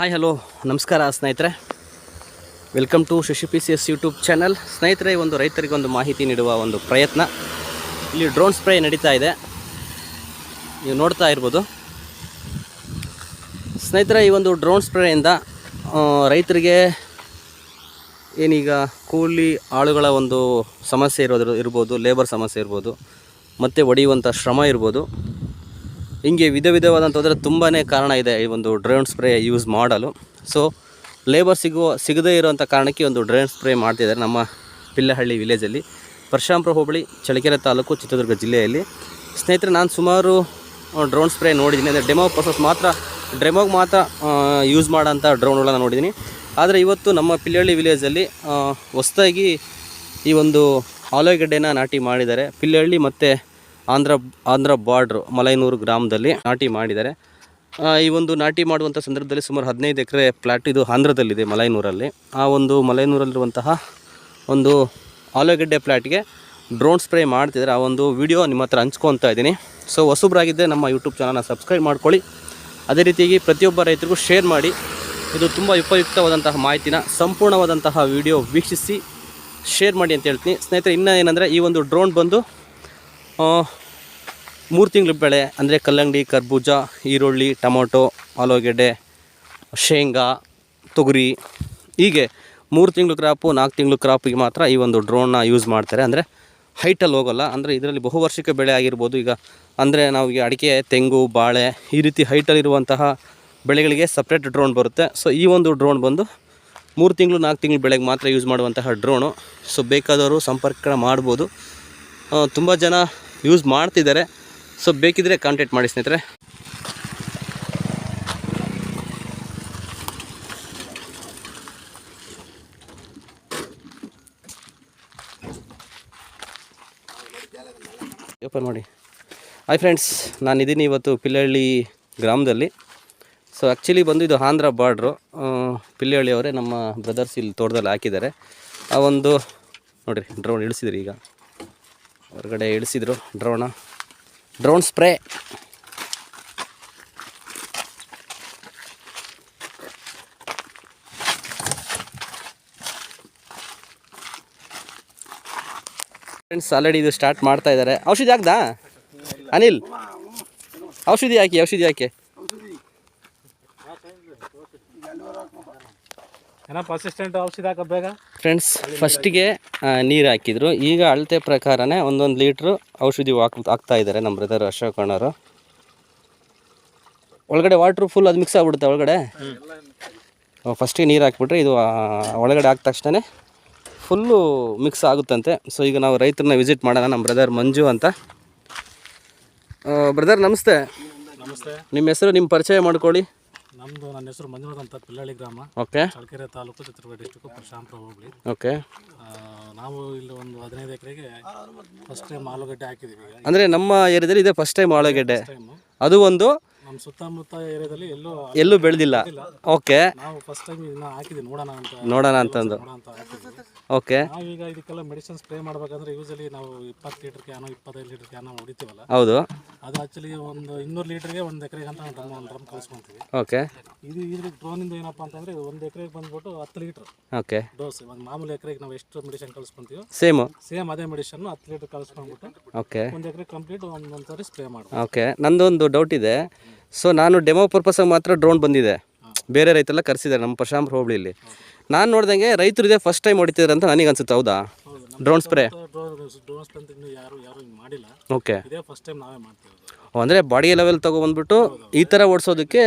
Hi hello ನಮಸ್ಕಾರ ಸ್ನೇಹಿತರೆ. Welcome to Shashi P C S YouTube channel ಸ್ನೇಹಿತರೆ ಒಂದು ರೈತರಿಗೆ ಒಂದು ಮಾಹಿತಿ ನೀಡುವ ಒಂದು ಪ್ರಯತ್ನ. ಇಲ್ಲಿ ಡ್ರೋನ್ ಸ್ಪ್ರೇ ನಡೀತಾ ಇದೆ. ನೀವು ನೋಡ್ತಾ ಇರ್ಬೋದು. ಸ್ನೇಹಿತರೆ, ಈ ಒಂದು ಡ್ರೋನ್ ಸ್ಪ್ರೇಯಿಂದ ರೈತರಿಗೆ ಏನೀಗ ಕೂಲಿ ಆಳುಗಳ ಒಂದು ಸಮಸ್ಯೆ ಇರೋದ್ರ, ಇರ್ಬೋದು ಲೇಬರ್ ಸಮಸ್ಯೆ ಇರ್ಬೋದು, ಮತ್ತು ಒಡೆಯುವಂಥ ಶ್ರಮ ಇರ್ಬೋದು. ಹಿಂಗೆ ವಿಧ ವಿಧವಾದಂಥದ್ರೆ ತುಂಬಾ ಕಾರಣ ಇದೆ ಈ ಒಂದು ಡ್ರೋನ್ ಸ್ಪ್ರೇ ಯೂಸ್ ಮಾಡಲು. ಸೊ ಲೇಬರ್ ಸಿಗುವ, ಸಿಗದೇ ಇರುವಂಥ ಕಾರಣಕ್ಕೆ ಒಂದು ಡ್ರೋನ್ ಸ್ಪ್ರೇ ಮಾಡ್ತಿದ್ದಾರೆ ನಮ್ಮ ಪಿಲ್ಲಹಳ್ಳಿ ವಿಲೇಜಲ್ಲಿ ಪರಶಾಂಪುರ ಹೋಬಳಿ, ಚಳ್ಳಕೆರೆ ತಾಲೂಕು, ಚಿತ್ರದುರ್ಗ ಜಿಲ್ಲೆಯಲ್ಲಿ. ಸ್ನೇಹಿತರೆ, ನಾನು ಸುಮಾರು ಡ್ರೋನ್ ಸ್ಪ್ರೇ ನೋಡಿದ್ದೀನಿ. ಅಂದರೆ ಡೆಮೋ ಪ್ರೊಸೆಸ್ ಮಾತ್ರ, ಡೆಮೋಗೆ ಮಾತ್ರ ಯೂಸ್ ಮಾಡೋಂಥ ಡ್ರೋನ್ಗಳನ್ನ ನೋಡಿದ್ದೀನಿ. ಆದರೆ ಇವತ್ತು ನಮ್ಮ ಪಿಲ್ಲಹಳ್ಳಿ ವಿಲೇಜಲ್ಲಿ ಹೊಸದಾಗಿ ಈ ಒಂದು ಆಲೂಗಡ್ಡೆನ ನಾಟಿ ಮಾಡಿದ್ದಾರೆ. ಪಿಲ್ಲಹಳ್ಳಿ ಮತ್ತು ಆಂಧ್ರ ಆಂಧ್ರ ಬಾರ್ಡ್ರು ಮಲೈನೂರು ಗ್ರಾಮದಲ್ಲಿ ನಾಟಿ ಮಾಡಿದ್ದಾರೆ. ಈ ಒಂದು ನಾಟಿ ಮಾಡುವಂಥ ಸಂದರ್ಭದಲ್ಲಿ ಸುಮಾರು ಹದಿನೈದು ಎಕರೆ ಪ್ಲಾಟ್ ಇದು ಆಂಧ್ರದಲ್ಲಿದೆ ಮಲೈನೂರಲ್ಲಿ. ಆ ಒಂದು ಮಲೈನೂರಲ್ಲಿರುವಂತಹ ಒಂದು ಆಲೂಗಡ್ಡೆ ಪ್ಲಾಟ್ಗೆ ಡ್ರೋನ್ ಸ್ಪ್ರೇ ಮಾಡ್ತಿದ್ದಾರೆ. ಆ ಒಂದು ವಿಡಿಯೋ ನಿಮ್ಮ ಹತ್ರ ಹಂಚ್ಕೊತಾ ಇದ್ದೀನಿ. ಸೊ ಹೊಸಬ್ರಾಗಿದ್ದರೆ ನಮ್ಮ ಯೂಟ್ಯೂಬ್ ಚಾನಲ್ನ ಸಬ್ಸ್ಕ್ರೈಬ್ ಮಾಡ್ಕೊಳ್ಳಿ. ಅದೇ ರೀತಿಯಾಗಿ ಪ್ರತಿಯೊಬ್ಬ ರೈತರಿಗೂ ಶೇರ್ ಮಾಡಿ. ಇದು ತುಂಬ ಉಪಯುಕ್ತವಾದಂತಹ ಮಾಹಿತಿನ ಸಂಪೂರ್ಣವಾದಂತಹ ವಿಡಿಯೋ ವೀಕ್ಷಿಸಿ ಶೇರ್ ಮಾಡಿ ಅಂತ ಹೇಳ್ತೀನಿ. ಸ್ನೇಹಿತರೆ, ಇನ್ನೂ ಏನಂದರೆ ಈ ಒಂದು ಡ್ರೋನ್ ಬಂದು ಮೂರು ತಿಂಗಳು ಬೆಳೆ, ಅಂದರೆ ಕಲ್ಲಂಗಡಿ, ಕರ್ಬೂಜ, ಈರುಳ್ಳಿ, ಟೊಮೊಟೊ, ಆಲೂಗೆಡ್ಡೆ, ಶೇಂಗಾ, ತೊಗರಿ. ಹೀಗೆ ಮೂರು ತಿಂಗಳು ಕ್ರಾಪು, ನಾಲ್ಕು ತಿಂಗಳು ಕ್ರಾಪಿಗೆ ಮಾತ್ರ ಈ ಒಂದು ಡ್ರೋನ್ನ ಯೂಸ್ ಮಾಡ್ತಾರೆ. ಅಂದರೆ ಹೈಟಲ್ಲಿ ಹೋಗೋಲ್ಲ. ಅಂದರೆ ಇದರಲ್ಲಿ ಬಹುವರ್ಷಿಕ ಬೆಳೆ ಆಗಿರ್ಬೋದು. ಈಗ ಅಂದರೆ ನಾವು ಈಗ ಅಡಿಕೆ, ತೆಂಗು, ಬಾಳೆ ಈ ರೀತಿ ಹೈಟಲ್ಲಿರುವಂತಹ ಬೆಳೆಗಳಿಗೆ ಸಪ್ರೇಟ್ ಡ್ರೋನ್ ಬರುತ್ತೆ. ಸೊ ಈ ಒಂದು ಡ್ರೋನ್ ಬಂದು ಮೂರು ತಿಂಗಳು, ನಾಲ್ಕು ತಿಂಗಳು ಬೆಳೆಗೆ ಮಾತ್ರ ಯೂಸ್ ಮಾಡುವಂತಹ ಡ್ರೋನು. ಸೊ ಬೇಕಾದವರು ಸಂಪರ್ಕ ಮಾಡ್ಬೋದು. ತುಂಬ ಜನ ಯೂಸ್ ಮಾಡ್ತಿದ್ದಾರೆ. ಸೊ ಬೇಕಿದ್ರೆ ಕಾಂಟ್ಯಾಕ್ಟ್ ಮಾಡಿ ಸ್ನೇಹಿತರೆ. ಓಪನ್ ಮಾಡಿ. ಹಾಯ್ ಫ್ರೆಂಡ್ಸ್ ನಾನಿದ್ದೀನಿ ಇವತ್ತು ಪಿಲ್ಲಹಳ್ಳಿ ಗ್ರಾಮದಲ್ಲಿ. ಸೊ ಆ್ಯಕ್ಚುಲಿ ಬಂದು ಇದು ಆಂಧ್ರ ಬಾರ್ಡ್ರು ಪಿಲ್ಲಹಳ್ಳಿ ಅವರೇ ನಮ್ಮ ಬ್ರದರ್ಸ್ ಇಲ್ಲಿ ತೋಟದಲ್ಲಿ ಹಾಕಿದ್ದಾರೆ. ಆ ಒಂದು, ನೋಡಿರಿ ಡ್ರೋನ್ ಇಳಿಸಿದ್ರಿ ಈಗ. ಹೊರಗಡೆ ಇಳಿಸಿದ್ರು drone. Drone spray. Friends already ಇದು ಸ್ಟಾರ್ಟ್ ಮಾಡ್ತಾ ಇದ್ದಾರೆ. ಔಷಧಿ ಹಾಕ್ದಾ? ಅನಿಲ್, ಔಷಧಿ ಹಾಕಿ ಔಷಧಿ ಹಾಕಿ ಏನಪ್ಪ ಅಸಿಸ್ಟೆಂಟ್ ಔಷಧಿ ಹಾಕ ಬೇಗ ಫ್ರೆಂಡ್ಸ್ ಫಸ್ಟಿಗೆ ನೀರು ಹಾಕಿದ್ರು. ಈಗ ಅಳತೆ ಪ್ರಕಾರನೇ ಒಂದೊಂದು ಲೀಟ್ರು ಔಷಧಿ ಹಾಕ್ ಹಾಕ್ತಾ ಇದ್ದಾರೆ ನಮ್ಮ ಬ್ರದರ್ ಅಶೋಕ್ ಅಣ್ಣವರು. ಒಳಗಡೆ ವಾಟ್ರು ಫುಲ್ ಅದು ಮಿಕ್ಸ್ ಆಗ್ಬಿಡುತ್ತೆ ಒಳಗಡೆ. ಫಸ್ಟಿಗೆ ನೀರು ಹಾಕ್ಬಿಟ್ರೆ ಇದು ಒಳಗಡೆ ಹಾಕಿದ ತಕ್ಷಣ ಫುಲ್ಲು ಮಿಕ್ಸ್ ಆಗುತ್ತಂತೆ. ಸೊ ಈಗ ನಾವು ರೈತರನ್ನ ವಿಸಿಟ್ ಮಾಡೋಣ ನಮ್ಮ ಬ್ರದರ್ ಮಂಜು ಅಂತ. ಬ್ರದರ್ ನಮಸ್ತೆ. ನಮಸ್ತೆ. ನಿಮ್ಮ ಹೆಸರು ನಿಮ್ಮ ಪರಿಚಯ ಮಾಡ್ಕೊಳ್ಳಿ. ನಮ್ಮದು ನನ್ನ ಹೆಸರು ಮಂಜುನಾಥ್ ಅಂತ ಪಿಲ್ಲಳ್ಳಿ ಗ್ರಾಮ. Okay Challakere taluk Chitradurga district Parashampura hobli. Okay ನಾವು ಇಲ್ಲಿ ಒಂದು ಹದಿನೈದು ಎಕರೆಗೆ ಫಸ್ಟ್ ಟೈಮ್ ಆಲೂಗಡ್ಡೆ ಹಾಕಿದ್ದೀವಿ ಈಗ. ಅಂದರೆ ನಮ್ಮ ಏರಿಯಾದಲ್ಲಿ ಇದೆ ಫಸ್ಟ್ ಟೈಮ್ ಆಲೂಗಡ್ಡೆ. ಅದು ಒಂದು ನಮ್ಮ ಸುತ್ತಮುತ್ತ ಏರಿಯಾದಲ್ಲಿ ಎಲ್ಲೂ ಎಲ್ಲೂ ಬೆಳೆದಿಲ್ಲ. ಓಕೆ ನಾವು ಫಸ್ಟ್ ಟೈಮ್ ಇದನ್ನ ಹಾಕಿದ್ವಿ ನೋಡೋಣ ಅಂತ. ನೋಡೋಣ ಅಂತಂದು ನೋಡೋಣ ಅಂತ ಹಾಕಿದ್ವಿ. ಓಕೆ ನಾವೀಗ ಇದಕ್ಕೆಲ್ಲ ಮೆಡಿಸಿನ್ ಸ್ಪ್ರೇ ಮಾಡ್ಬೇಕಂದ್ರೆ ಯೂಸಲಿ ನಾವು ಇಪ್ಪತ್ತು ಲೀಟರ್ ಕ್ಯಾನು ಇಪ್ಪತ್ತೈದು ಲೀಟರ್ ಕ್ಯಾನು ಹೊಡಿತೀವಲ್ಲ? ಹೌದು. ಅದು ಆ್ಯಕ್ಚುಲಿ ಒಂದು ಇನ್ನೂರು ಲೀಟರ್ಗೆ ಒಂದು ಎಕರೆಗೆ ಅಂತ ಒಂದು ಡ್ರಮ್ ಒಂದು ಡ್ರಮ್ ಕಳಿಸ್ಕೊಂತೀವಿ. ಓಕೆ ಇದು ಇದ್ರ ಡ್ರೋನಿಂದ ಏನಪ್ಪ ಅಂತಂದ್ರೆ ಒಂದು ಎಕರೆಗೆ ಬಂದ್ಬಿಟ್ಟು ಹತ್ತು ಲೀಟರ್ ಓಕೆ ಡೋಸ್ ಒಂದು ಮಾಮೂಲಿ ಎಕರೆಗೆ ನಾವು ಎಷ್ಟು ಮೆಡಿಸಿನ್ ಕಳಿಸ್ಕೊಂತೀವೋ ಸೇಮ್ ಸೇಮ್ ಅದೇ ಮೆಡಿಸನ್ ಹತ್ತು ಲೀಟರ್ ಕಳಿಸ್ಕೊಂಡ್ಬಿಟ್ಟು ಓಕೆ ಒಂದು ಎಕರೆ ಕಂಪ್ಲೀಟ್ ಒಂದೊಂದು ಸಾರಿ ಸ್ಪ್ರೇ ಮಾಡಿ ಓಕೆ ನಂದೊಂದು ಡೌಟ್ ಇದೆ. ಸೊ ನಾನು ಡೆಮೋ ಪರ್ಪಸಾಗಿ ಮಾತ್ರ ಡ್ರೋನ್ ಬಂದಿದೆ. ಬೇರೆ ರೈತೆಲ್ಲ ಕರೆಸಿದ್ದಾರೆ ನಮ್ಮ ಪ್ರಶಾಂತ್ ಹೋಬಳಿಯಲ್ಲಿ ನಾನು ನೋಡ್ದಂಗೆ ರೈತರು ಇದೆ ಫಸ್ಟ್ ಟೈಮ್ ಹೊಡಿತಿದ್ದಾರೆ ಅಂತ ನನಗೆ ಅನ್ಸುತ್ತೆ ಹೌದಾ? ಡ್ರೋನ್ ಸ್ಪ್ರೇ ಓಕೆ ಅಂದರೆ ಬಾಡಿ ಲೆವೆಲ್ ತೊಗೊಬಂದ್ಬಿಟ್ಟು ಈ ಥರ ಓಡಿಸೋದಕ್ಕೆ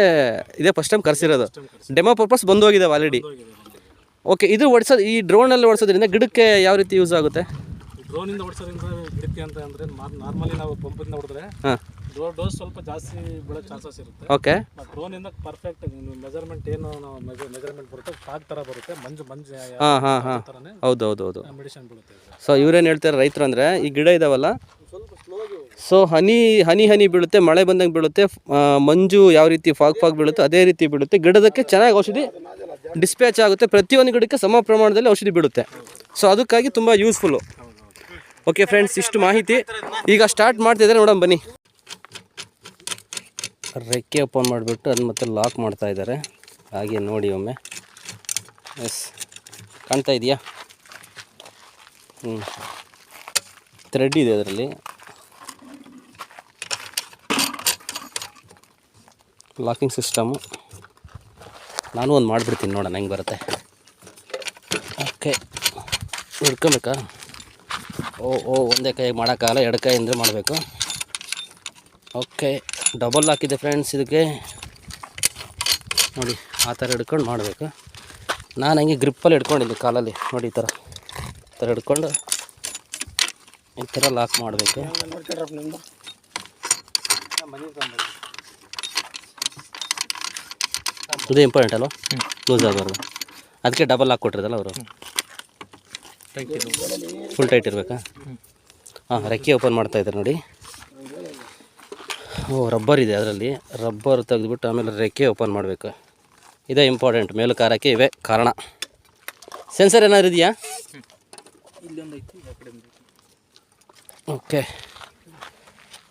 ಇದೇ ಫಸ್ಟ್ ಟೈಮ್ ಕರೆಸಿರೋದು. ಡೆಮೋ ಪರ್ಪಸ್ ಬಂದು ಆಲ್ರೆಡಿ ಹೋಗಿದೆ ನಮ್ದು. ಓಕೆ ಇದು ಓಡಿಸೋದು ಈ ಡ್ರೋನಲ್ಲಿ ಓಡಿಸೋದ್ರಿಂದ ಗಿಡಕ್ಕೆ ಯಾವ ರೀತಿ ಯೂಸ್ ಆಗುತ್ತೆ? ಡ್ರೋನಿಂದ ಓಡಿಸೋದ್ರಿಂದ ಗಿಡಕ್ಕೆ ಅಂತ ಅಂದರೆ ನಾರ್ಮಲಿ ನಾವು ಪಂಪಿಂದ ಹೊಡೆದ್ರೆ ಡೋಸ್ ಸ್ವಲ್ಪ ಜಾಸ್ತಿ ಬೀಳೋ ಚಾನ್ಸಸ್ ಇರುತ್ತೆ. ಓಕೆ ಡ್ರೋನ್ ಇಂದ ಪರ್ಫೆಕ್ಟ್ ಮೆಜರ್ಮೆಂಟ್ ಏನು ಮೆಜರ್ಮೆಂಟ್ ಬರುತ್ತೆ ಫಾಗ್ ತರ ಬರುತ್ತೆ ಮಂಜು ಮಂಜು ಹಾಂ ಹಾಂ ಹಾಂ. ಹೌದು ಹೌದು ಹೌದು. ಮೆಡಿಸಿನ್ ಬೀಳುತ್ತೆ. ಸೊ ಇವ್ರೇನು ಹೇಳ್ತಾರೆ ರೈತರು ಅಂದರೆ ಈ ಗಿಡ ಇದಾವಲ್ಲ? ಸೊ ಹನಿ ಹನಿ ಹನಿ ಬೀಳುತ್ತೆ ಮಳೆ ಬಂದಂಗೆ ಬೀಳುತ್ತೆ ಮಂಜು ಯಾವ ರೀತಿ ಫಾಗ್ ಫಾಗ್ ಬೀಳುತ್ತೆ ಅದೇ ರೀತಿ ಬೀಳುತ್ತೆ. ಗಿಡದಕ್ಕೆ ಚೆನ್ನಾಗಿ ಔಷಧಿ ಡಿಸ್ಪ್ಯಾಚ್ ಆಗುತ್ತೆ ಪ್ರತಿಯೊಂದು ಗಿಡಕ್ಕೆ ಸಮ ಪ್ರಮಾಣದಲ್ಲಿ ಔಷಧಿ ಬೀಳುತ್ತೆ. ಸೊ ಅದಕ್ಕಾಗಿ ತುಂಬ ಯೂಸ್ಫುಲ್ಲು ಓಕೆ ಫ್ರೆಂಡ್ಸ್ ಇಷ್ಟು ಮಾಹಿತಿ. ಈಗ ಸ್ಟಾರ್ಟ್ ಮಾಡ್ತಿದ್ದಾರೆ ನೋಡೋಣ ಬನ್ನಿ. ರೆಕ್ಕೆ ಓಪನ್ ಮಾಡಿಬಿಟ್ಟು ಅದನ್ನ ಮತ್ತೆ ಲಾಕ್ ಮಾಡ್ತಾ ಇದ್ದಾರೆ. ಹಾಗೆ ನೋಡಿ ಒಮ್ಮೆ. ಎಸ್. ಕಾಣ್ತಾ ಇದೆಯಾ? ಹ್ಞೂ ಥ್ರೆಡ್ ಇದೆ ಅದರಲ್ಲಿ. Locking system. ನಾನು ಒಂದು ಮಾಡಿಬಿಡ್ತೀನಿ ನೋಡೋಣ, ಹೆಂಗೆ ಬರುತ್ತೆ. ಓಕೆ. ಹಿಡ್ಕೊಬೇಕಾ? ಓ ಓ, ಒಂದೇ ಕೈಗೆ ಮಾಡೋಕ್ಕಾಗಲ್ಲ, ಎರಡು ಕೈಯಿಂದ ಮಾಡಬೇಕು. ಓಕೆ. ಡಬಲ್ ಹಾಕಿದೆ ಫ್ರೆಂಡ್ಸ್ ಇದಕ್ಕೆ. ನೋಡಿ ಆ ಥರ ಹಿಡ್ಕೊಂಡು ಮಾಡಬೇಕು. ನಾನು ಹಂಗೆ ಗ್ರಿಪ್ಪಲ್ಲಿ ಹಿಡ್ಕೊಂಡಿದ್ದೆ ಕಾಲಲ್ಲಿ. ನೋಡಿ ಈ ಥರ ಈ ಥರ ಹಿಡ್ಕೊಂಡು ಈ ಥರ ಲಾಕ್ ಮಾಡಬೇಕು. ಇದು ಇಂಪಾರ್ಟೆಂಟ್ ಅಲ್ವಾ? ಲೂಸ್ ಆಗಬಾರ್ದು. ಅದಕ್ಕೆ ಡಬಲ್ ಹಾಕಿ ಕೊಟ್ಟಿರೋದಲ್ಲ ಅವರು. ಫುಲ್ ಟೈಟ್ ಇರಬೇಕಾ? ಹಾಂ ರೆಕ್ಕೆ ಓಪನ್ ಮಾಡ್ತಾ ಇದ್ದಾರೆ ನೋಡಿ. ಓ, ರಬ್ಬರ್ ಇದೆ ಅದರಲ್ಲಿ. ರಬ್ಬರ್ ತೆಗೆದುಬಿಟ್ಟು ಆಮೇಲೆ ರೆಕ್ಕೆ ಓಪನ್ ಮಾಡಬೇಕು. ಇದೇ ಇಂಪಾರ್ಟೆಂಟ್ ಮೇಲು ಕಾರಕ್ಕೆ ಇವೇ ಕಾರಣ. ಸೆನ್ಸರ್ ಏನಾದ್ರು ಇದೆಯಾ? ಓಕೆ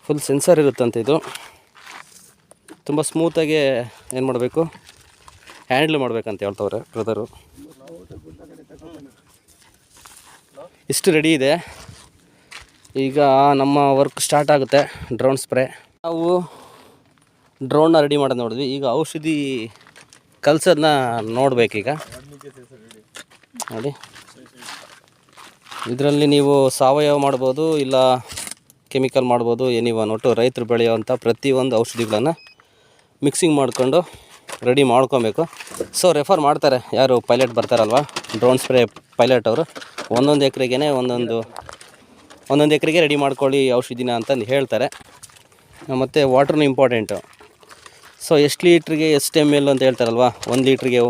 ಫುಲ್ ಸೆನ್ಸರ್ ಇರುತ್ತಂತೆ ಇದು. ತುಂಬ ಸ್ಮೂತಾಗಿ ಏನು ಮಾಡಬೇಕು? ಹ್ಯಾಂಡ್ಲ್ ಮಾಡಬೇಕಂತ ಹೇಳ್ತವ್ರೆ ಬ್ರದರು ಇಷ್ಟು ರೆಡಿ ಇದೆ. ಈಗ ನಮ್ಮ ವರ್ಕ್ ಸ್ಟಾರ್ಟ್ ಆಗುತ್ತೆ. ಡ್ರೋನ್ ಸ್ಪ್ರೇ ನಾವು ಡ್ರೋನ್ನ ರೆಡಿ ಮಾಡೋದು ನೋಡಿದ್ವಿ. ಈಗ ಔಷಧಿ ಕಲ್ಸೋದನ್ನ ನೋಡಬೇಕೀಗ. ನೋಡಿ. ಇದರಲ್ಲಿ ನೀವು ಸಾವಯವ ಮಾಡ್ಬೋದು, ಇಲ್ಲ ಕೆಮಿಕಲ್ ಮಾಡ್ಬೋದು ಎನಿವನ್ ಒಟ್ಟು ರೈತರು ಬೆಳೆಯುವಂಥ ಪ್ರತಿಯೊಂದು ಔಷಧಿಗಳನ್ನು ಮಿಕ್ಸಿಂಗ್ ಮಾಡಿಕೊಂಡು ರೆಡಿ ಮಾಡ್ಕೊಬೇಕು. ಸೊ ರೆಫರ್ ಮಾಡ್ತಾರೆ. ಯಾರು ಪೈಲಟ್ ಬರ್ತಾರಲ್ವ? ಡ್ರೋನ್ ಸ್ಪ್ರೇ ಪೈಲಟ್ ಅವರು. ಒಂದೊಂದು ಎಕರೆಗೆ ಒಂದೊಂದು ಒಂದೊಂದು ಎಕರೆಗೆ ರೆಡಿ ಮಾಡ್ಕೊಳ್ಳಿ ಔಷಧಿನ ಅಂತಂದು ಹೇಳ್ತಾರೆ. ಮತ್ತು ವಾಟ್ರೂ ಇಂಪಾರ್ಟೆಂಟು ಸೊ ಎಷ್ಟು ಲೀಟ್ರಿಗೆ ಎಷ್ಟು ಎಂ ಎಲ್ ಅಂತ ಹೇಳ್ತಾರಲ್ವ? ಒಂದು ಲೀಟ್ರಿಗೆ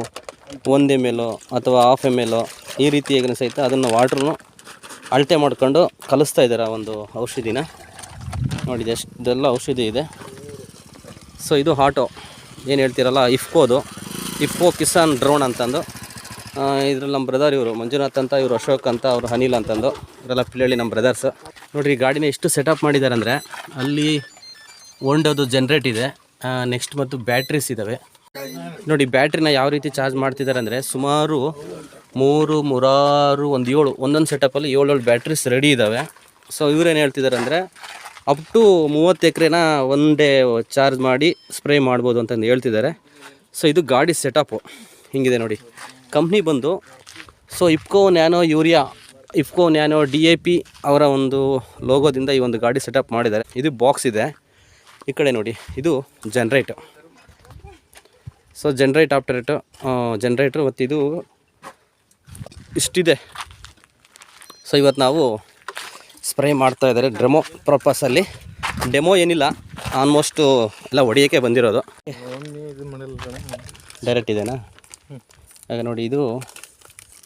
ಒಂದು ಎಂ ಎಲ್ ಅಥವಾ ಹಾಫ್ ಎಂ ಎಲ್ ಈ ರೀತಿಯಾಗಿ ಸಹಿತ ಅದನ್ನು ವಾಟ್ರನ್ನು ಅಳತೆ ಮಾಡ್ಕೊಂಡು ಕಲಿಸ್ತಾ ಇದ್ದಾರೆ ಒಂದು ಔಷಧಿನ. ನೋಡಿ ಎಷ್ಟೆಲ್ಲ ಔಷಧಿ ಇದೆ. ಸೊ ಇದು ಹಾಟೋ ಏನು ಹೇಳ್ತೀರಲ್ಲ ಇಫ್ಕೋದು ಇಫ್ಕೋ ಕಿಸಾನ್ ಡ್ರೋನ್ ಅಂತಂದು. ಇದ್ರಲ್ಲಿ ನಮ್ಮ ಬ್ರದರ್ ಇವರು, ಮಂಜುನಾಥ್ ಅಂತ, ಇವರು ಅಶೋಕ್ ಅಂತ, ಅವರು ಅನಿಲ್ ಅಂತಂದು. ಇವರೆಲ್ಲ ಪಿಳ್ಳಳ್ಳಿ ನಮ್ಮ ಬ್ರದರ್ಸ್ ನೋಡಿರಿ ಗಾಡಿನ ಎಷ್ಟು ಸೆಟಪ್ ಮಾಡಿದ್ದಾರೆ ಅಂದರೆ, ಅಲ್ಲಿ ಒಂಡೋದು ಜನ್ರೇಟ್ ಇದೆ. ನೆಕ್ಸ್ಟ್ ಮತ್ತು ಬ್ಯಾಟ್ರೀಸ್ ಇದ್ದಾವೆ ನೋಡಿ ಬ್ಯಾಟ್ರಿನ ಯಾವ ರೀತಿ ಚಾರ್ಜ್ ಮಾಡ್ತಿದ್ದಾರೆ ಅಂದರೆ ಸುಮಾರು ಮೂರು, ಮೂರಾರು, ಒಂದು ಏಳು, ಒಂದೊಂದು ಸೆಟಪಲ್ಲಿ ಏಳು ಬ್ಯಾಟ್ರೀಸ್ ರೆಡಿ ಇದ್ದಾವೆ ಸೊ ಇವರೇನು ಹೇಳ್ತಿದ್ದಾರೆ ಅಂದರೆ ಅಪ್ ಟು ಮೂವತ್ತು ಎಕರೆನ ಒಂದೇ ಚಾರ್ಜ್ ಮಾಡಿ ಸ್ಪ್ರೇ ಮಾಡ್ಬೋದು ಅಂತಂದು ಹೇಳ್ತಿದ್ದಾರೆ. ಸೊ ಇದು ಗಾಡಿ ಸೆಟಪ್ಪು ಹಿಂಗಿದೆ ನೋಡಿ. ಕಂಪ್ನಿ ಬಂದು so IFFCO nano urea IFFCO nano D A P ಅವರ ಒಂದು ಲೋಗೋದಿಂದ ಈ ಒಂದು ಗಾಡಿ ಸೆಟಪ್ ಮಾಡಿದ್ದಾರೆ. ಇದು ಬಾಕ್ಸ್ ಇದೆ. ಈ ಕಡೆ ನೋಡಿ, ಇದು ಜನ್ರೇಟು ಸೊ ಜನ್ರೇಟ್ ಆಪ್ಟರೇಟು ಜನ್ರೇಟ್ರು ಮತ್ತು ಇದು ಇಷ್ಟಿದೆ. ಸೊ ಇವತ್ತು ನಾವು ಸ್ಪ್ರೇ ಮಾಡ್ತಾ ಇದ್ದಾರೆ ಡ್ರೆಮೋ ಪ್ರಪಸಲ್ಲಿ ಡೆಮೋ ಏನಿಲ್ಲ ಆಲ್ಮೋಸ್ಟು ಎಲ್ಲ ಹೊಡಿಯೋಕ್ಕೆ ಬಂದಿರೋದು. ಡೈರೆಕ್ಟ್ ಇದೆನಾ? ಆಗ ನೋಡಿ, ಇದು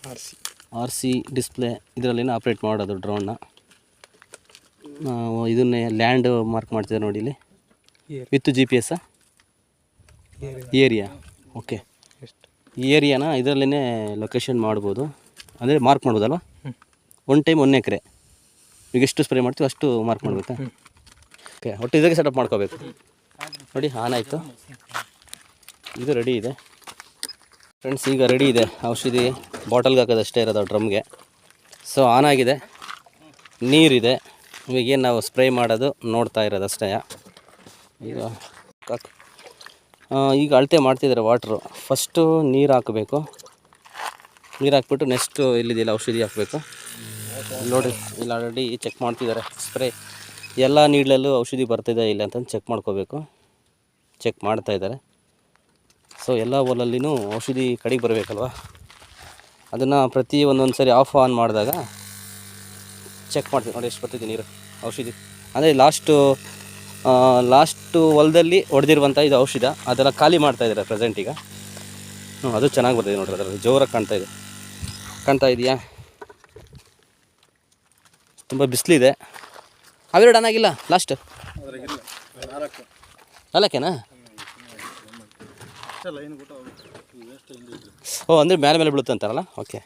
R C R C display ಇದರಲ್ಲಿನ operate ಮಾಡೋದು ಡ್ರೋನ್ನ ಇದನ್ನೇ ಲ್ಯಾಂಡ್ ಮಾರ್ಕ್ ಮಾಡ್ತಿದ್ದಾರೆ ನೋಡಿ ಇಲ್ಲಿ. ವಿತ್ ಜಿ ಪಿ ಎಸ್ಸಾ ಏರಿಯಾ ಓಕೆ ಈ ಏರಿಯಾನ ಇದರಲ್ಲೇ ಲೊಕೇಶನ್ ಮಾಡ್ಬೋದು. ಅಂದರೆ mark ಮಾಡ್ಬೋದಲ್ವ? One time one acre. ಈಗ ಎಷ್ಟು ಸ್ಪ್ರೇ ಮಾಡ್ತೀವಿ ಅಷ್ಟು ಮಾರ್ಕ್ ಮಾಡಬೇಕಾ? ಓಕೆ ಒಟ್ಟು ಇದಕ್ಕೆ ಸೆಟಪ್ ಮಾಡ್ಕೋಬೇಕು. ನೋಡಿ ಆನ್ ಆಯಿತು. ಇದು ರೆಡಿ ಇದೆ. ಫ್ರೆಂಡ್ಸ್ ಈಗ ರೆಡಿ ಇದೆ. ಔಷಧಿ ಬಾಟಲ್ಗೆ ಹಾಕೋದಷ್ಟೇ ಇರೋದು ಡ್ರಮ್ಗೆ ಸೊ ಆನ್ ಆಗಿದೆ. ನೀರಿದೆ. ಇವಾಗ ಏನು ನಾವು ಸ್ಪ್ರೇ ಮಾಡೋದು ನೋಡ್ತಾ ಇರೋದಷ್ಟೇ ಈಗ ಕಾಕ್- ಈಗ ಅಳತೆ ಮಾಡ್ತಿದ್ದಾರೆ ವಾಟ್ರು ಫಸ್ಟು ನೀರು ಹಾಕಬೇಕು. ನೀರು ಹಾಕ್ಬಿಟ್ಟು ನೆಕ್ಸ್ಟು ಇಲ್ಲಿದೆಯಲ್ಲ ಔಷಧಿ ಹಾಕಬೇಕು. ನೋಡಿ, ಇಲ್ಲಿ ಆಲ್ರೆಡಿ ಚೆಕ್ ಮಾಡ್ತಿದ್ದಾರೆ ಸ್ಪ್ರೇ ಎಲ್ಲ ನೀಡಲಲ್ಲೂ ಔಷಧಿ ಬರ್ತಿದೆ ಇಲ್ಲ ಅಂತಂದು ಚೆಕ್ ಮಾಡ್ಕೋಬೇಕು. ಚೆಕ್ ಮಾಡ್ತಾ ಇದ್ದಾರೆ ಸೊ ಎಲ್ಲ ಹೊಲಲ್ಲಿನೂ ಔಷಧಿ ಕಡೆಗೆ ಬರಬೇಕಲ್ವ? ಅದನ್ನು ಪ್ರತಿ ಒಂದೊಂದು ಸರಿ ಆಫ್ ಆನ್ ಮಾಡಿದಾಗ ಚೆಕ್ ಮಾಡ್ತೀವಿ ನೋಡಿ, ಎಷ್ಟು ಬರ್ತಿದೆ ನೀರು, ಔಷಧಿ. ಅಂದರೆ ಲಾಸ್ಟು ಲಾಸ್ಟು ಹೊಲದಲ್ಲಿ ಹೊಡೆದಿರುವಂಥ ಇದು ಔಷಧ. ಅದೆಲ್ಲ ಖಾಲಿ ಮಾಡ್ತಾ ಇದ್ದಾರೆ ಪ್ರೆಸೆಂಟ್ ಈಗ. ಹ್ಞೂ ಅದು ಚೆನ್ನಾಗಿ ಬರ್ತಿದೆ ನೋಡಿರಿ ಅದರಲ್ಲಿ. ಜೋರಾಗಿ ಕಾಣ್ತಾ ಇದೆ. ಕಾಣ್ತಾ ಇದೆಯಾ? ತುಂಬ ಬಿಸಿಲಿದೆ. ಅವೆರಡು ಡನ್ ಆಗಿಲ್ಲ? ಲಾಸ್ಟ್ ನಾಲ್ಕೇನಾ? ಓ, ಅಂದರೆ ಮೇಲೆ ಮೇಲೆ ಬೀಳುತ್ತೆ ಅಂತಾರಲ್ಲ? ಓಕೆ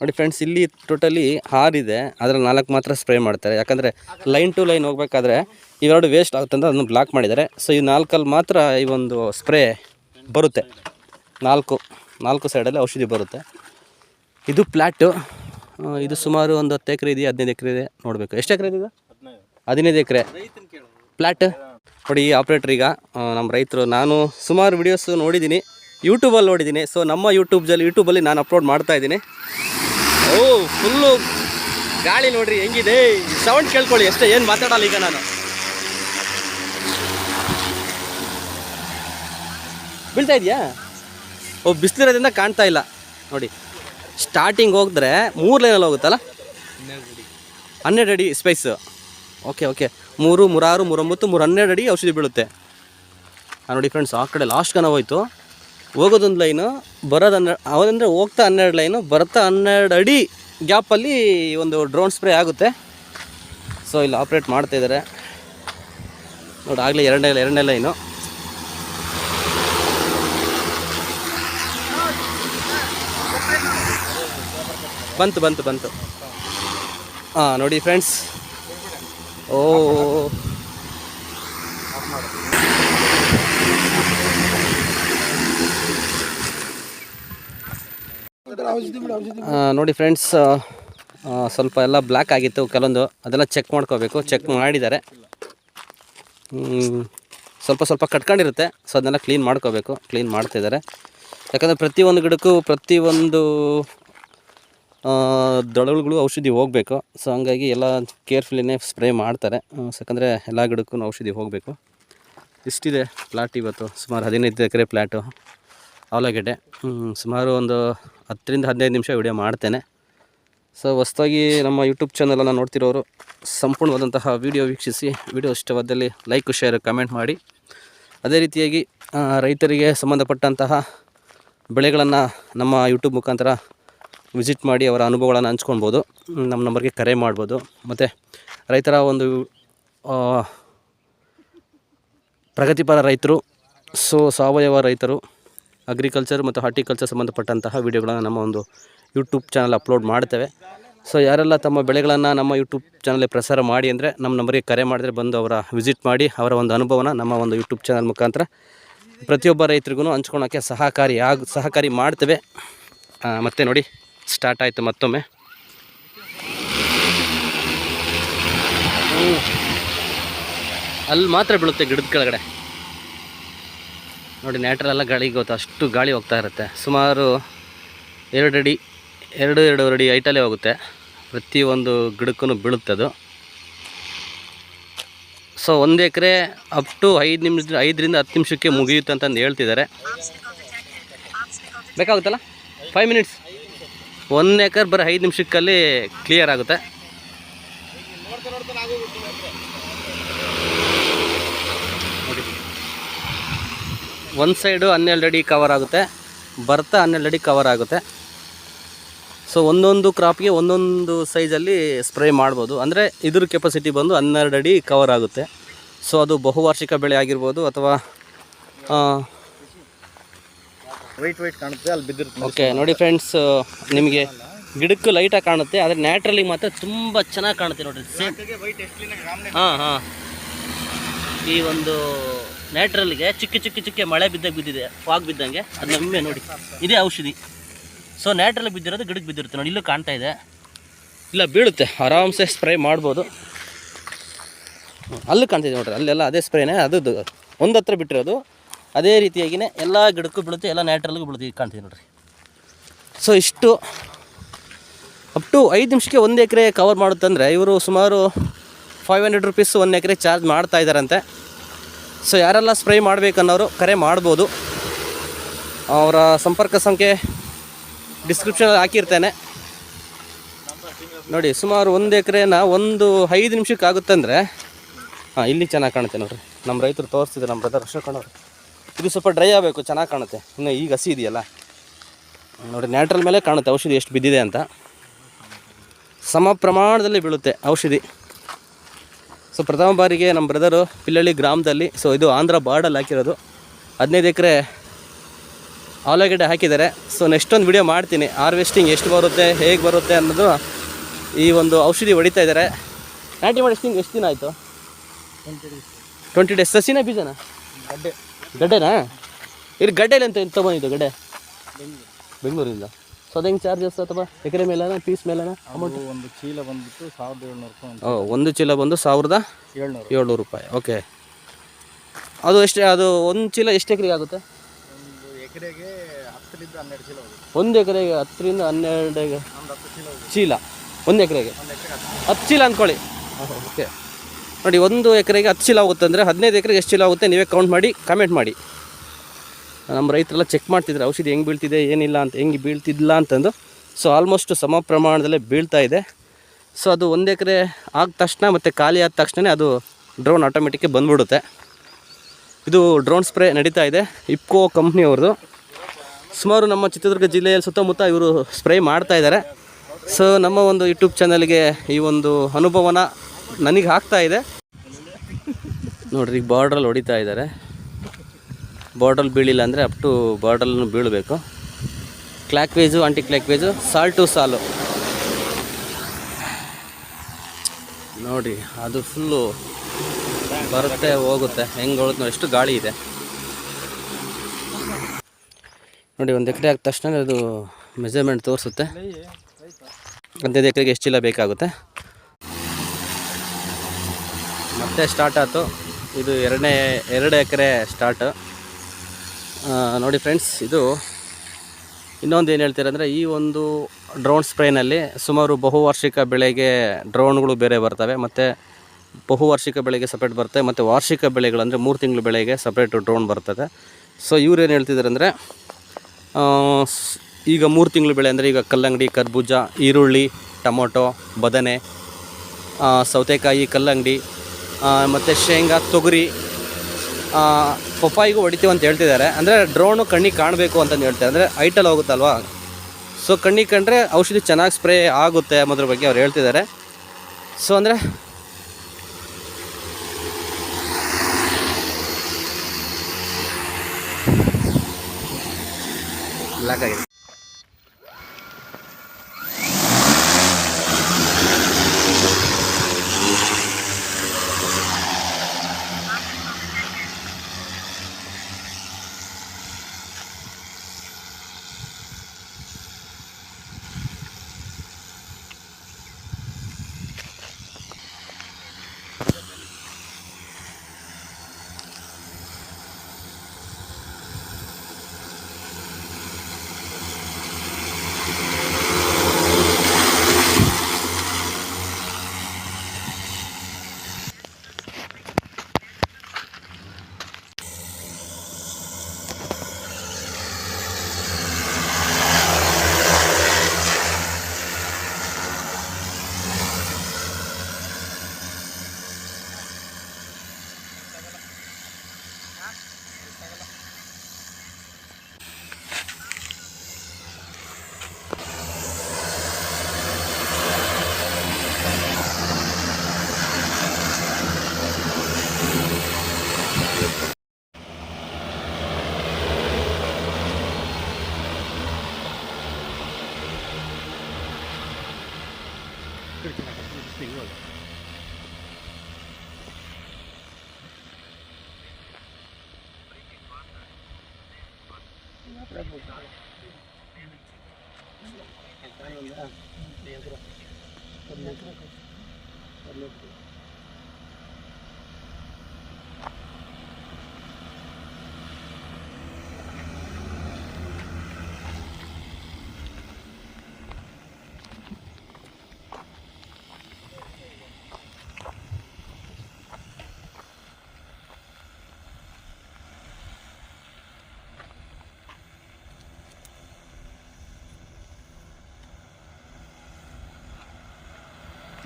ನೋಡಿ ಫ್ರೆಂಡ್ಸ್ ಇಲ್ಲಿ ಟೋಟಲಿ ಹಾರಿದೆ. ಅದರಲ್ಲಿ ನಾಲ್ಕು ಮಾತ್ರ ಸ್ಪ್ರೇ ಮಾಡ್ತಾರೆ. ಯಾಕಂದರೆ ಲೈನ್ ಟು ಲೈನ್ ಹೋಗ್ಬೇಕಾದ್ರೆ ಇವೆರಡು ವೇಸ್ಟ್ ಆಗುತ್ತೆ ಅಂತ ಅದನ್ನು ಬ್ಲಾಕ್ ಮಾಡಿದ್ದಾರೆ. ಸೊ ಈ ನಾಲ್ಕಲ್ಲಿ ಮಾತ್ರ ಈ ಒಂದು ಸ್ಪ್ರೇ ಬರುತ್ತೆ. ನಾಲ್ಕು ನಾಲ್ಕು ಸೈಡಲ್ಲಿ ಔಷಧಿ ಬರುತ್ತೆ. ಇದು ಪ್ಲ್ಯಾಟು ಇದು ಸುಮಾರು ಒಂದು ಹತ್ತು ಎಕರೆ ಇದೆಯಾ? ಹದಿನೈದು ಎಕರೆ ಇದೆ. ನೋಡಬೇಕು. ಎಷ್ಟು ಎಕರೆ ಇದೆ ಇದು? ಹದಿನೈದು ಎಕರೆ. ಪ್ಲ್ಯಾಟ್ ನೋಡಿ, ಈ ಆಪ್ರೇಟ್ರ್ ಈಗ ನಮ್ಮ ರೈತರು. ನಾನು ಸುಮಾರು ವಿಡಿಯೋಸ್ ನೋಡಿದ್ದೀನಿ. ಯೂಟ್ಯೂಬಲ್ಲಿ ನೋಡಿದ್ದೀನಿ. ಸೊ ನಮ್ಮ ಯೂಟ್ಯೂಬ್ಜಲ್ಲಿ ಯೂಟ್ಯೂಬಲ್ಲಿ ನಾನು ಅಪ್ಲೋಡ್ ಮಾಡ್ತಾ ಇದ್ದೀನಿ. ಓ ಫುಲ್ಲು ಗಾಳಿ ನೋಡಿರಿ, ಹೆಂಗಿದೆ? ಸೌಂಡ್ ಕೇಳ್ಕೊಳ್ಳಿ, ಅಷ್ಟೇ. ಏನು ಮಾತಾಡಲ್ಲ ಈಗ ನಾನು. ಬೀಳ್ತಾ ಇದೆಯಾ? ಓ, ಬಿಸಿಲಿರೋದ್ರಿಂದ ಕಾಣ್ತಾ ಇಲ್ಲ. ನೋಡಿ ಸ್ಟಾರ್ಟಿಂಗ್ ಹೋಗಿದ್ರೆ ಮೂರು ಲೈನಲ್ಲಿ ಹೋಗುತ್ತಲ್ಲ? ಹನ್ನೆರಡು ಅಡಿ ಸ್ಪೈಸ್ ಓಕೆ ಓಕೆ ಮೂರು, ಮೂರಾರು, ಮೂರೊಂಬತ್ತು ಮೂರು ಹನ್ನೆರಡು ಅಡಿ ಔಷಧಿ ಬೀಳುತ್ತೆ. ನೋಡಿ ಫ್ರೆಂಡ್ಸ್ ಆ ಕಡೆ ಲಾಸ್ಟ್ ಕನ ಹೋಯ್ತು. ಹೋಗೋದೊಂದು ಲೈನು ಬರೋದು ಹನ್ನೆರಡು ಅವಂದರೆ ಹೋಗ್ತಾ ಹನ್ನೆರಡು ಲೈನು ಬರ್ತಾ ಹನ್ನೆರಡು ಅಡಿ ಗ್ಯಾಪಲ್ಲಿ ಒಂದು ಡ್ರೋನ್ ಸ್ಪ್ರೇ ಆಗುತ್ತೆ. ಸೊ ಇಲ್ಲಿ ಆಪ್ರೇಟ್ ಮಾಡ್ತಾ ಇದ್ದಾರೆ ನೋಡಿ, ಆಗಲೇ ಎರಡನೇ ಎರಡನೇ ಲೈನು ಬಂತು ಬಂತು ಬಂತು. ಹಾಂ ನೋಡಿ ಫ್ರೆಂಡ್ಸ್ ಓ ನೋಡಿ ಫ್ರೆಂಡ್ಸ್ ಸ್ವಲ್ಪ ಎಲ್ಲ ಬ್ಲ್ಯಾಕ್ ಆಗಿತ್ತು ಕೆಲವೊಂದು. ಅದೆಲ್ಲ ಚೆಕ್ ಮಾಡ್ಕೋಬೇಕು. ಚೆಕ್ ಮಾಡಿದ್ದಾರೆ. ಸ್ವಲ್ಪ ಸ್ವಲ್ಪ ಕಟ್ಕೊಂಡಿರುತ್ತೆ. ಸೊ ಅದನ್ನೆಲ್ಲ ಕ್ಲೀನ್ ಮಾಡ್ಕೋಬೇಕು. ಕ್ಲೀನ್ ಮಾಡ್ತಿದ್ದಾರೆ. ಯಾಕಂದರೆ ಪ್ರತಿಯೊಂದು ಗಿಡಕ್ಕೂ ಪ್ರತಿಯೊಂದು ದಳಗಳು ಔಷಧಿ ಹೋಗಬೇಕು. ಸೊ ಹಂಗಾಗಿ ಎಲ್ಲ ಕೇರ್ಫುಲ್ಲಿನೇ ಸ್ಪ್ರೇ ಮಾಡ್ತಾರೆ. ಯಾಕಂದರೆ ಎಲ್ಲ ಗಿಡಕ್ಕೂ ಔಷಧಿ ಹೋಗಬೇಕು. ಇಷ್ಟಿದೆ ಪ್ಲಾಟ್ ಇವತ್ತು. ಸುಮಾರು ಹದಿನೈದು ಎಕರೆ ಪ್ಲ್ಯಾಟು ಆಲೂಗೆಡ್ಡೆ ಸುಮಾರು ಒಂದು ಹತ್ತರಿಂದ ಹದಿನೈದು ನಿಮಿಷ ವಿಡಿಯೋ ಮಾಡ್ತೇನೆ. ಸೊ ಹೊಸ್ದಾಗಿ ನಮ್ಮ ಯೂಟ್ಯೂಬ್ ಚಾನಲನ್ನು ನೋಡ್ತಿರೋರು, ಸಂಪೂರ್ಣವಾದಂತಹ ವಿಡಿಯೋ ವೀಕ್ಷಿಸಿ. ವಿಡಿಯೋ ಇಷ್ಟವಾದಲ್ಲಿ ಲೈಕ್ ಶೇರ್ ಕಮೆಂಟ್ ಮಾಡಿ. ಅದೇ ರೀತಿಯಾಗಿ ರೈತರಿಗೆ ಸಂಬಂಧಪಟ್ಟಂತಹ ಬೆಳೆಗಳನ್ನು ನಮ್ಮ ಯೂಟ್ಯೂಬ್ ಮುಖಾಂತರ ವಿಸಿಟ್ ಮಾಡಿ ಅವರ ಅನುಭವಗಳನ್ನು ಹಂಚ್ಕೊಳ್ಬೋದು. ನಮ್ಮ ನಂಬರ್ಗೆ ಕರೆ ಮಾಡ್ಬೋದು. ಮತ್ತು ರೈತರ ಒಂದು ಪ್ರಗತಿಪರ ರೈತರು, ಸೊ ಸಾವಯವ ರೈತರು ಅಗ್ರಿಕಲ್ಚರ್ ಮತ್ತು ಹಾರ್ಟಿಕಲ್ಚರ್ ಸಂಬಂಧಪಟ್ಟಂತಹ ವಿಡಿಯೋಗಳನ್ನು ನಮ್ಮ ಒಂದು ಯೂಟ್ಯೂಬ್ ಚಾನಲ್ ಅಪ್ಲೋಡ್ ಮಾಡ್ತೇವೆ. ಸೊ ಯಾರೆಲ್ಲ ತಮ್ಮ ಬೆಳೆಗಳನ್ನು ನಮ್ಮ ಯೂಟ್ಯೂಬ್ ಚಾನಲಲ್ಲಿ ಪ್ರಸಾರ ಮಾಡಿ ಅಂದರೆ ನಮ್ಮ ನಂಬರಿಗೆ ಕರೆ ಮಾಡಿದ್ರೆ ಬಂದು ಅವರ ವಿಸಿಟ್ ಮಾಡಿ ಅವರ ಒಂದು ಅನುಭವನ ನಮ್ಮ ಒಂದು ಯೂಟ್ಯೂಬ್ ಚಾನಲ್ ಮುಖಾಂತರ ಪ್ರತಿಯೊಬ್ಬ ರೈತರಿಗೂ ಹಂಚ್ಕೊಳಕ್ಕೆ ಸಹಕಾರಿ ಆಗ ಸಹಕಾರಿ ಮಾಡ್ತೇವೆ. ಮತ್ತೆ ನೋಡಿ. ಸ್ಟಾರ್ಟ್ ಆಯಿತು ಮತ್ತೊಮ್ಮೆ. ಅಲ್ಲಿ ಮಾತ್ರ ಬೀಳುತ್ತೆ ಗಿಡದ ಕೆಳಗಡೆ. ನೋಡಿ ನ್ಯಾಟ್ರೆಲ್ಲ ಗಾಳಿ ಗೊತ್ತು ಅಷ್ಟು ಗಾಳಿ ಹೋಗ್ತಾ ಇರುತ್ತೆ. ಸುಮಾರು ಎರಡು ಅಡಿ, ಎರಡು, ಎರಡೂವರೆ ಅಡಿ ಐಟಲ್ಲೇ ಹೋಗುತ್ತೆ. ಪ್ರತಿಯೊಂದು ಗಿಡಕ್ಕೂ ಬೀಳುತ್ತೆ ಅದು. ಸೊ ಒಂದು ಎಕರೆ ಅಪ್ ಟು ಐದು ನಿಮಿಷ, ಐದರಿಂದ ಹತ್ತು ನಿಮಿಷಕ್ಕೆ ಮುಗಿಯುತ್ತೆ ಅಂತಂದು ಹೇಳ್ತಿದ್ದಾರೆ. ಬೇಕಾಗುತ್ತಲ್ಲ? ಫೈವ್ ಮಿನಿಟ್ಸ್ ಒಂದು ಎಕರ್ ಬರೀ ಐದು ನಿಮಿಷಕ್ಕಲ್ಲಿ ಕ್ಲಿಯರ್ ಆಗುತ್ತೆ. ಒಂದು ಸೈಡು ಹನ್ನೆರಡು ಅಡಿ ಕವರ್ ಆಗುತ್ತೆ. ಬರ್ತಾ ಹನ್ನೆರಡು ಅಡಿ ಕವರ್ ಆಗುತ್ತೆ. ಸೊ ಒಂದೊಂದು ಕ್ರಾಪ್ಗೆ ಒಂದೊಂದು ಸೈಜಲ್ಲಿ ಸ್ಪ್ರೇ ಮಾಡ್ಬೋದು. ಅಂದರೆ ಇದ್ರ ಕೆಪಾಸಿಟಿ ಬಂದು ಹನ್ನೆರಡು ಅಡಿ ಕವರ್ ಆಗುತ್ತೆ. ಸೊ ಅದು ಬಹುವಾರ್ಷಿಕ ಬೆಳೆ ಆಗಿರ್ಬೋದು ಅಥವಾ ವೈಟ್ ವೈಟ್ ಕಾಣುತ್ತೆ ಅಲ್ಲಿ ಬಿದ್ದಿರುತ್ತೆ ಓಕೆ ನೋಡಿ ಫ್ರೆಂಡ್ಸ್ ನಿಮಗೆ ಗಿಡಕ್ಕೆ ಲೈಟಾಗಿ ಕಾಣುತ್ತೆ ಆದರೆ ನ್ಯಾಚುರಲಿ ಮಾತ್ರ ತುಂಬ ಚೆನ್ನಾಗಿ ಕಾಣುತ್ತೆ ನೋಡಿರಿ ಸೇಮ್ ಹಾಂ ಹಾಂ. ಈ ಒಂದು ನ್ಯಾಟ್ರಲ್ಗೆ ಚಿಕ್ಕ ಚಿಕ್ಕ ಚಿಕ್ಕ ಮಳೆ ಬಿದ್ದಾಗ ಬಿದ್ದಿದೆ ಫಾಗ್ ಬಿದ್ದಂಗೆ ಅದು ಒಮ್ಮೆ ನೋಡಿ. ಇದೇ ಔಷಧಿ. ಸೊ ನ್ಯಾಚುರಲ್ ಬಿದ್ದಿರೋದು ಗಿಡಕ್ಕೆ ಬಿದ್ದಿರುತ್ತೆ ನೋಡಿ ಇಲ್ಲೂ ಕಾಣ್ತಾ ಇದೆ. ಇಲ್ಲ ಬೀಳುತ್ತೆ ಆರಾಮ್ಸೆ ಸ್ಪ್ರೇ ಮಾಡ್ಬೋದು. ಅಲ್ಲಿ ಕಾಣ್ತಿದೆ ನೋಡ್ರಿ ಅಲ್ಲೆಲ್ಲ ಅದೇ ಸ್ಪ್ರೇನೇ ಅದು ಒಂದು ಹತ್ರ ಬಿಟ್ಟಿರೋದು. ಅದೇ ರೀತಿಯಾಗಿನೇ ಎಲ್ಲ ಗಿಡಕ್ಕೂ ಬೀಳುತ್ತೆ, ಎಲ್ಲ ನ್ಯಾಟ್ರಲ್ಗೂ ಬೀಳುತ್ತೆ ಈಗ ಕಾಣ್ತೀವಿ ನೋಡ್ರಿ. ಸೊ ಇಷ್ಟು ಅಪ್ ಟು ಐದು ನಿಮಿಷಕ್ಕೆ ಒಂದು ಎಕರೆ ಕವರ್ ಮಾಡುತ್ತಂದರೆ ಇವರು ಸುಮಾರು ಫೈವ್ ಹಂಡ್ರೆಡ್ ರುಪೀಸ್ ಒಂದು ಎಕರೆ ಚಾರ್ಜ್ ಮಾಡ್ತಾ ಇದ್ದಾರಂತೆ. ಸೊ ಯಾರೆಲ್ಲ ಸ್ಪ್ರೇ ಮಾಡಬೇಕನ್ನೋರು ಕರೆ ಮಾಡ್ಬೋದು. ಅವರ ಸಂಪರ್ಕ ಸಂಖ್ಯೆ ಡಿಸ್ಕ್ರಿಪ್ಷನಲ್ಲಿ ಹಾಕಿರ್ತೇನೆ. ನೋಡಿ, ಸುಮಾರು ಒಂದು ಎಕರೆನ ಒಂದು ಐದು ನಿಮಿಷಕ್ಕೆ ಆಗುತ್ತಂದರೆ ಹಾಂ, ಇಲ್ಲಿ ಚೆನ್ನಾಗಿ ಕಾಣುತ್ತೆ ನೋಡ್ರಿ. ನಮ್ಮ ರೈತರು ತೋರಿಸ್ತಿದ್ರು ನಮ್ಮ ಬ್ರದರ್ ಅಶೋಕ್ ಅವರು ಇದು ಸ್ವಲ್ಪ ಡ್ರೈ ಆಗಬೇಕು, ಚೆನ್ನಾಗಿ ಕಾಣುತ್ತೆ. ಇನ್ನು ಈಗ ಹಸಿ ಇದೆಯಲ್ಲ? ನೋಡಿ ನ್ಯಾಟ್ರಲ್ ಮೇಲೆ ಕಾಣುತ್ತೆ, ಔಷಧಿ ಎಷ್ಟು ಬಿದ್ದಿದೆ ಅಂತ. ಸಮ ಪ್ರಮಾಣದಲ್ಲಿ ಬೀಳುತ್ತೆ ಔಷಧಿ. ಸೊ ಪ್ರಥಮ ಬಾರಿಗೆ ನಮ್ಮ ಬ್ರದರು ಪಿಲ್ಲಳ್ಳಿ ಗ್ರಾಮದಲ್ಲಿ ಸೊ ಇದು ಆಂಧ್ರ ಬಾರ್ಡಲ್ಲಿ ಹಾಕಿರೋದು. ಹದಿನೈದು ಎಕರೆ ಆಲೂಗಡ್ಡೆ ಹಾಕಿದ್ದಾರೆ. ಸೊ ನೆಕ್ಸ್ಟ್ ಒಂದು ವಿಡಿಯೋ ಮಾಡ್ತೀನಿ. ಹಾರ್ವೆಸ್ಟಿಂಗ್ ಎಷ್ಟು ಬರುತ್ತೆ, ಹೇಗೆ ಬರುತ್ತೆ ಅನ್ನೋದು ಈ ಒಂದು ಔಷಧಿ ಹೊಡಿತಾ ಇದ್ದಾರೆ. ನಾಟಿ ಮಾಡಿಸ್ತೀನಿ ಎಷ್ಟು ದಿನ ಆಯಿತು? ಟ್ವೆಂಟಿ ಡೇಸ್ ಸಸಿನ ಬೀಜನ? ಗಡ್ಡೆ. ಗಡ್ಡೆನಾ? ಇಲ್ಲಿ ಗಡ್ಡೆಲಿ ಅಂತ ತೊಗೊಂಡಿದ್ದು ಗಡ್ಡೆ. ಬೆಂಗಳೂರಿಂದ. ಸೊ ಅದು ಹೆಂಗೆ ಚಾರ್ಜಸ್ ಅಥವಾ ಎಕರೆ ಮೇಲೆನಾ ಪೀಸ್ ಮೇಲೆನಾ? ಅಮೌಂಟ್ ಒಂದು ಚೀಲ ಬಂದ್ಬಿಟ್ಟು ಸಾವಿರದ ಏಳ್ನೂರು ರೂಪಾಯಿ ಓ ಒಂದು ಚೀಲ ಬಂದು ಸಾವಿರದ ಏಳ್ನೂರು. ಏಳ್ನೂರು ರೂಪಾಯಿ. ಓಕೆ ಅದು ಎಷ್ಟು ಅದು ಒಂದು ಚೀಲ ಎಷ್ಟು ಎಕರೆಗೆ ಆಗುತ್ತೆ? ಒಂದು ಎಕರೆಗೆ ಹತ್ತರಿಂದ ಹನ್ನೆರಡು ಚೀಲ ಒಂದು ಎಕರೆಗೆ ಹತ್ತರಿಂದ ಹನ್ನೆರಡು ಚೀಲ ಒಂದು ಎಕರೆಗೆ. ಹತ್ತು. ಚೀಲ ಅಂದ್ಕೊಳ್ಳಿ. ಓಕೆ ನೋಡಿ, ಒಂದು ಎಕರೆಗೆ ಹತ್ತು ಚೀಲ ಆಗುತ್ತೆ ಅಂದರೆ ಹದಿನೈದು ಎಕರೆಗೆ ಎಷ್ಟು ಚೀಲ ಆಗುತ್ತೆ ನೀವೇ ಕೌಂಟ್ ಮಾಡಿ ಕಮೆಂಟ್ ಮಾಡಿ. ನಮ್ಮ ರೈತರೆಲ್ಲ ಚೆಕ್ ಮಾಡ್ತಿದ್ರೆ ಔಷಧಿ ಹೆಂಗೆ ಬೀಳ್ತಿದೆ, ಏನಿಲ್ಲ ಅಂತ, ಹೆಂಗೆ ಬೀಳ್ತಿದ್ದಿಲ್ಲ ಅಂತಂದು. ಸೊ ಆಲ್ಮೋಸ್ಟ್ ಸಮ ಪ್ರಮಾಣದಲ್ಲೇ ಬೀಳ್ತಾ ಇದೆ. ಸೊ ಅದು ಒಂದು ಎಕರೆ ಆದ ತಕ್ಷಣ ಮತ್ತು ಖಾಲಿ ಆದ ತಕ್ಷಣ ಅದು ಡ್ರೋನ್ ಆಟೋಮೆಟಿಕ್ಗೆ ಬಂದ್ಬಿಡುತ್ತೆ. ಇದು ಡ್ರೋನ್ ಸ್ಪ್ರೇ ನಡೀತಾ ಇದೆ ಇಪ್ಕೋ ಕಂಪ್ನಿಯವ್ರದ್ದು ಸುಮಾರು ನಮ್ಮ ಚಿತ್ರದುರ್ಗ ಜಿಲ್ಲೆಯಲ್ಲಿ ಸುತ್ತಮುತ್ತ ಇವರು ಸ್ಪ್ರೇ ಮಾಡ್ತಾ ಇದ್ದಾರೆ. ಸೊ ನಮ್ಮ ಒಂದು ಯೂಟ್ಯೂಬ್ ಚಾನಲ್ಗೆ ಈ ಒಂದು ಅನುಭವನ ನನಗೆ ಹಾಕ್ತಾ ಇದೆ. ನೋಡ್ರಿ, ಈಗ ಬಾರ್ಡ್ರಲ್ಲಿ ಹೊಡಿತಾ ಇದ್ದಾರೆ. ಬಾರ್ಡ್ರಲ್ಲಿ ಬೀಳಿಲ್ಲ ಅಂದರೆ ಅಪ್ ಟು ಬಾರ್ಡ್ರಲ್ಲೂ ಬೀಳಬೇಕು. Clockwise anticlockwise ಸಾಲ್ ಟು ಸಾಲು ನೋಡಿ ಅದು ಫುಲ್ಲು ಬರುತ್ತೆ, ಹೋಗುತ್ತೆ. ಹೆಂಗೆ ಹೊಳುತ್ತೆ ನೋಡಿ, ಎಷ್ಟು ಗಾಳಿ ಇದೆ. ನೋಡಿ, ಒಂದು ಎಕರೆ ಆದ ತಕ್ಷಣ ಅದು ಮೆಜರ್ಮೆಂಟ್ ತೋರಿಸುತ್ತೆ. ಹದಿನೈದು ಎಕರೆಗೆ ಎಷ್ಟು ಚೀಲ ಬೇಕಾಗುತ್ತೆ. ಮತ್ತೆ ಸ್ಟಾರ್ಟ್ ಆಯಿತು. ಇದು ಎರಡನೇ, ಎರಡು ಎಕರೆ ಸ್ಟಾರ್ಟ್ ನೋಡಿ ಫ್ರೆಂಡ್ಸ್ ಇದು ಇನ್ನೊಂದು ಏನು ಹೇಳ್ತೀರಂದರೆ ಈ ಒಂದು ಡ್ರೋನ್ ಸ್ಪ್ರೇನಲ್ಲಿ ಸುಮಾರು ಬಹುವಾರ್ಷಿಕ ಬೆಳೆಗೆ ಡ್ರೋನ್ಗಳು ಬೇರೆ ಬರ್ತವೆ. ಮತ್ತು ಬಹುವಾರ್ಷಿಕ ಬೆಳೆಗೆ ಸಪ್ರೇಟ್ ಬರ್ತವೆ ಮತ್ತು ವಾರ್ಷಿಕ ಬೆಳೆಗಳಂದರೆ ಮೂರು ತಿಂಗಳು ಬೆಳೆಗೆ ಸಪ್ರೇಟು ಡ್ರೋನ್ ಬರ್ತದೆ. ಸೊ ಇವ್ರು ಏನು ಹೇಳ್ತಿದ್ದಾರೆ ಅಂದರೆ ಈಗ ಮೂರು ತಿಂಗಳು ಬೆಳೆ ಅಂದರೆ ಈಗ ಕಲ್ಲಂಗಡಿ, ಕರ್ಬೂಜ, ಈರುಳ್ಳಿ, ಟೊಮೊಟೊ, ಬದನೆ ಸೌತೆಕಾಯಿ, ಕಲ್ಲಂಗಡಿ ಮತ್ತು ಶೇಂಗಾ, ತೊಗರಿ ಪಪ್ಪಾಯಿಗೂ ಹೊಡಿತೀವಿ ಅಂತ ಹೇಳ್ತಿದ್ದಾರೆ. ಅಂದರೆ ಡ್ರೋನು ಕಣ್ಣಿಗೆ ಕಾಣಬೇಕು ಅಂತಂದು ಹೇಳ್ತಾರೆ. ಅಂದರೆ ಐಟಲ್ಲಿ ಹೋಗುತ್ತಲ್ವಾ? ಸೊ ಕಣ್ಣಿಗೆ ಕಂಡ್ರೆ ಔಷಧಿ ಚೆನ್ನಾಗಿ ಸ್ಪ್ರೇ ಆಗುತ್ತೆ ಅನ್ನೋದ್ರ ಬಗ್ಗೆ ಅವ್ರು ಹೇಳ್ತಿದ್ದಾರೆ. ಸೊ ಅಂದರೆ ಬ್ಲ್ಯಾಕ್ ಆಗಿದೆ. 这情况肯定是最恶的。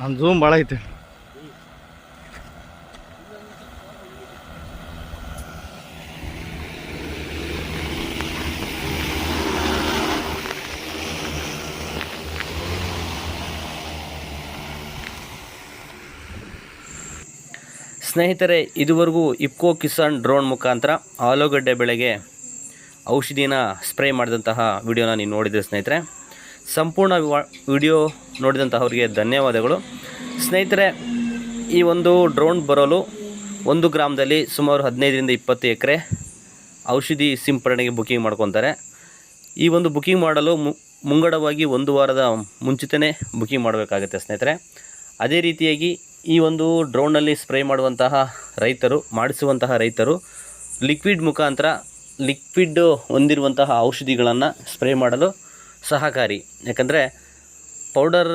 ನಮ್ಮ ಝೂಮ್ ಭಾಳ ಐತೆ. ಸ್ನೇಹಿತರೆ, ಇದುವರೆಗೂ ಇಪ್ಕೋ ಕಿಸಾನ್ ಡ್ರೋನ್ ಮುಖಾಂತರ ಆಲೂಗಡ್ಡೆ ಬೆಳೆಗೆ ಔಷಧಿನ ಸ್ಪ್ರೇ ಮಾಡಿದಂತಹ ವಿಡಿಯೋನ ನೀವು ನೋಡಿದ್ರೆ ಸ್ನೇಹಿತರೆ, ಸಂಪೂರ್ಣ ವಿಡಿಯೋ ನೋಡಿದಂತಹವರಿಗೆ ಧನ್ಯವಾದಗಳು. ಸ್ನೇಹಿತರೆ, ಈ ಒಂದು ಡ್ರೋನ್ ಬರಲು ಒಂದು ಗ್ರಾಮದಲ್ಲಿ ಸುಮಾರು ಹದಿನೈದರಿಂದ ಇಪ್ಪತ್ತು ಎಕರೆ ಔಷಧಿ ಸಿಂಪಡಣೆಗೆ ಬುಕ್ಕಿಂಗ್ ಮಾಡ್ಕೊತಾರೆ. ಈ ಒಂದು ಬುಕ್ಕಿಂಗ್ ಮಾಡಲು ಮುಂಗಡವಾಗಿ ಒಂದು ವಾರದ ಮುಂಚಿತನೇ ಬುಕ್ಕಿಂಗ್ ಮಾಡಬೇಕಾಗುತ್ತೆ ಸ್ನೇಹಿತರೆ. ಅದೇ ರೀತಿಯಾಗಿ ಈ ಒಂದು ಡ್ರೋನಲ್ಲಿ ಸ್ಪ್ರೇ ಮಾಡುವಂತಹ ರೈತರು, ಮಾಡಿಸುವಂತಹ ರೈತರು ಲಿಕ್ವಿಡ್ ಮುಖಾಂತರ ಲಿಕ್ವಿಡ್ ಹೊಂದಿರುವಂತಹ ಔಷಧಿಗಳನ್ನು ಸ್ಪ್ರೇ ಮಾಡಲು ಸಹಕಾರಿ. ಯಾಕಂದರೆ ಪೌಡರ್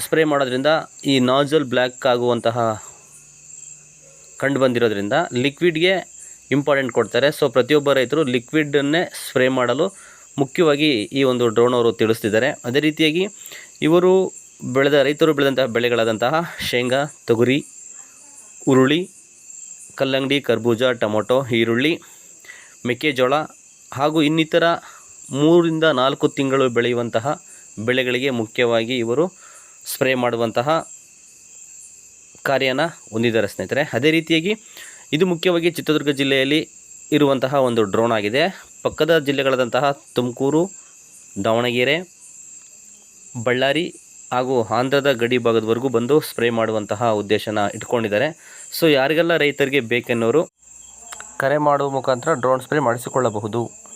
ಸ್ಪ್ರೇ ಮಾಡೋದ್ರಿಂದ ಈ ನಾಜಲ್ ಬ್ಲ್ಯಾಕ್ ಆಗುವಂತಹ ಕಂಡು ಬಂದಿರೋದ್ರಿಂದ ಲಿಕ್ವಿಡ್ಗೆ ಇಂಪಾರ್ಟೆಂಟ್ ಕೊಡ್ತಾರೆ. ಸೊ, ಪ್ರತಿಯೊಬ್ಬ ರೈತರು ಲಿಕ್ವಿಡನ್ನೇ ಸ್ಪ್ರೇ ಮಾಡಲು ಮುಖ್ಯವಾಗಿ ಈ ಒಂದು ಡ್ರೋನ್ ಅವರು ತಿಳಿಸ್ತಿದ್ದಾರೆ. ಅದೇ ರೀತಿಯಾಗಿ ಇವರು ಬೆಳೆದ, ರೈತರು ಬೆಳೆದಂತಹ ಬೆಳೆಗಳಾದಂತಹ ಶೇಂಗಾ, ತೊಗರಿ ಹುರುಳಿ ಕಲ್ಲಂಗಡಿ, ಕರ್ಬೂಜ, ಟೊಮೊಟೊ, ಈರುಳ್ಳಿ, ಮೆಕ್ಕೆಜೋಳ ಹಾಗೂ ಇನ್ನಿತರ ಮೂರಿಂದ ನಾಲ್ಕು ತಿಂಗಳು ಬೆಳೆಯುವಂತಹ ಬೆಳೆಗಳಿಗೆ ಮುಖ್ಯವಾಗಿ ಇವರು ಸ್ಪ್ರೇ ಮಾಡುವಂತಹ ಕಾರ್ಯನ ಹೊಂದಿದ್ದಾರೆ ಸ್ನೇಹಿತರೆ. ಅದೇ ರೀತಿಯಾಗಿ ಇದು ಮುಖ್ಯವಾಗಿ ಚಿತ್ರದುರ್ಗ ಜಿಲ್ಲೆಯಲ್ಲಿ ಇರುವಂತಹ ಒಂದು ಡ್ರೋನ್ ಆಗಿದೆ. ಪಕ್ಕದ ಜಿಲ್ಲೆಗಳಾದಂತಹ ತುಮಕೂರು, ದಾವಣಗೆರೆ, ಬಳ್ಳಾರಿ ಹಾಗೂ ಆಂಧ್ರದ ಗಡಿ ಭಾಗದವರೆಗೂ ಬಂದು ಸ್ಪ್ರೇ ಮಾಡುವಂತಹ ಉದ್ದೇಶನ ಇಟ್ಕೊಂಡಿದ್ದಾರೆ. ಸೊ, ಯಾರಿಗೆಲ್ಲ ರೈತರಿಗೆ ಬೇಕೆನ್ನೋರು ಕರೆ ಮಾಡುವ ಮುಖಾಂತರ ಡ್ರೋನ್ ಸ್ಪ್ರೇ ಮಾಡಿಸಿಕೊಳ್ಳಬಹುದು.